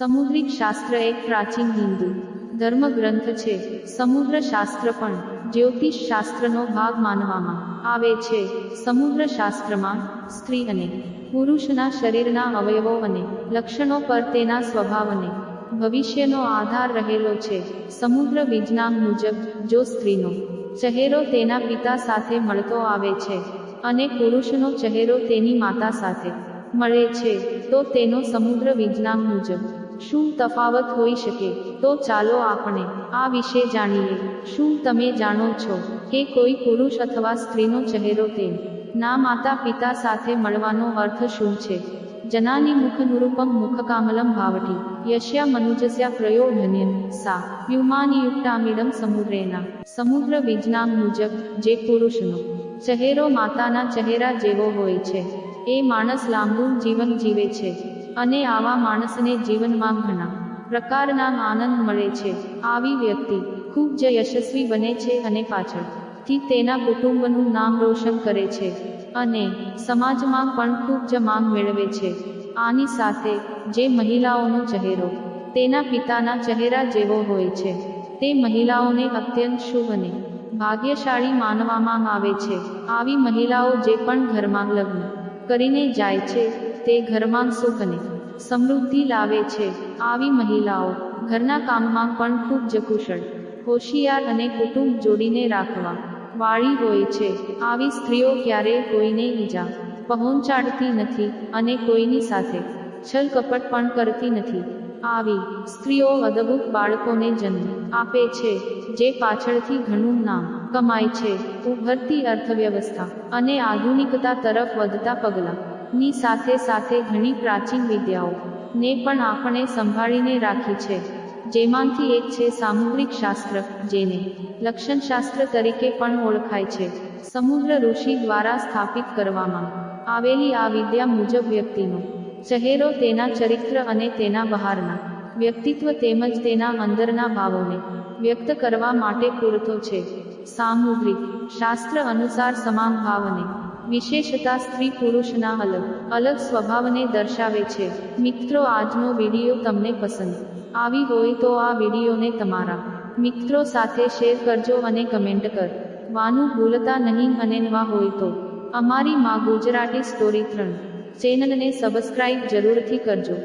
સમુદ્રિક શાસ્ત્ર એક પ્રાચીન હિન્દુ ધર્મગ્રંથ છે. સમુદ્ર શાસ્ત્ર પણ જ્યોતિષ શાસ્ત્રનો ભાગ માનવામાં આવે છે. સમુદ્ર શાસ્ત્રમાં સ્ત્રી અને પુરુષના શરીરના અવયવો અને લક્ષણો પર તેના સ્વભાવ અને ભવિષ્યનો આધાર રહેલો છે. સમુદ્ર વિજ્ઞાન મુજબ જો સ્ત્રીનો ચહેરો તેના પિતા સાથે મળતો આવે છે અને પુરુષનો ચહેરો તેની માતા સાથે મળે છે, તો તેનો સમુદ્ર વિજ્ઞાન મુજબ શું તફાવત હોઈ શકે? તો ચાલો આપણે આ વિશે જાણીએ. શું તમે જાણો છો કે કોઈ પુરુષ અથવા સ્ત્રીનો ચહેરો તેના માતા પિતા સાથે મળવાનો અર્થ શું છે? જનાની મુખનુરૂપમ મુખકામલમ ભાવટી. યશ્યા મનુજસ્યા પ્રયોજન્ય સા. વ્યુમાનિયુક્તામિડમ સમુદ્રેના. સમુદ્ર વિજ્ઞાન મુજબ જે પુરુષનો ચહેરો માતાના ચહેરા જેવો હોય છે, એ માણસ લાંબુ જીવન જીવે છે. અને આવા માણસને જીવનમાં ઘણા પ્રકારના આનંદ મળે છે. આવી વ્યક્તિ ખૂબ જ યશસ્વી બને છે અને પાછળથી તેના કુટુંબનું નામ રોશન કરે છે અને સમાજમાં પણ ખૂબ જ માંગ મેળવે છે. આની સાથે જે મહિલાઓનો ચહેરો તેના પિતાના ચહેરા જેવો હોય છે, તે મહિલાઓને અત્યંત શુભ અને ભાગ્યશાળી માનવામાં આવે છે. આવી મહિલાઓ જે પણ ઘરમાં લગ્ન કરીને જાય છે તે ઘરમાં સુખ અને સમૃદ્ધિ લાવે છે. આવી મહિલાઓ ઘરના કામમાં પણ ખૂબ જ કુશળ હોશિયાર અને કુટુંબ જોડીને રાખવા વાળી હોય છે. આવી સ્ત્રીઓ ક્યારેય કોઈને ઈજા પહોંચાડતી નથી અને કોઈની સાથે છલ કપટ પણ કરતી નથી. આવી સ્ત્રીઓ અદભુત બાળકોને જન્મ આપે છે, જે પાછળથી ઘણું નામ કમાય છે. ઉભરતી અર્થવ્યવસ્થા અને આધુનિકતા તરફ વધતા પગલાં ની સાથે સાથે ઘણી પ્રાચીન વિદ્યાઓ ને પણ આપણે સંભાળીને રાખી છે. જેમાંથી એક છે સામુદ્રિક શાસ્ત્ર, જેને લક્ષણશાસ્ત્ર તરીકે પણ ઓળખાય છે. સમુદ્ર ઋષિ દ્વારા સ્થાપિત કરવામાં આવેલી આ વિદ્યા મુજબ વ્યક્તિનો ચહેરો તેના ચરિત્ર અને તેના બહારના વ્યક્તિત્વ તેમજ તેના અંદરના ભાવોને વ્યક્ત કરવા માટે પૂરતો છે. સામુદ્રિક શાસ્ત્ર અનુસાર સમાન ભાવને વિશેષતા સ્ત્રી પુરુષના અલગ અલગ સ્વભાવને દર્શાવે છે. મિત્રો, આજનો વીડિયો તમને પસંદ આવી હોય તો આ વિડીયોને તમારા મિત્રો સાથે શેર કરજો અને કમેન્ટ કર. વાનું ભૂલતા નહીં અને નવા હોય તો અમારી માં ગુજરાતી સ્ટોરી ત્રણ ચેનલને સબસ્ક્રાઇબ જરૂરથી કરજો.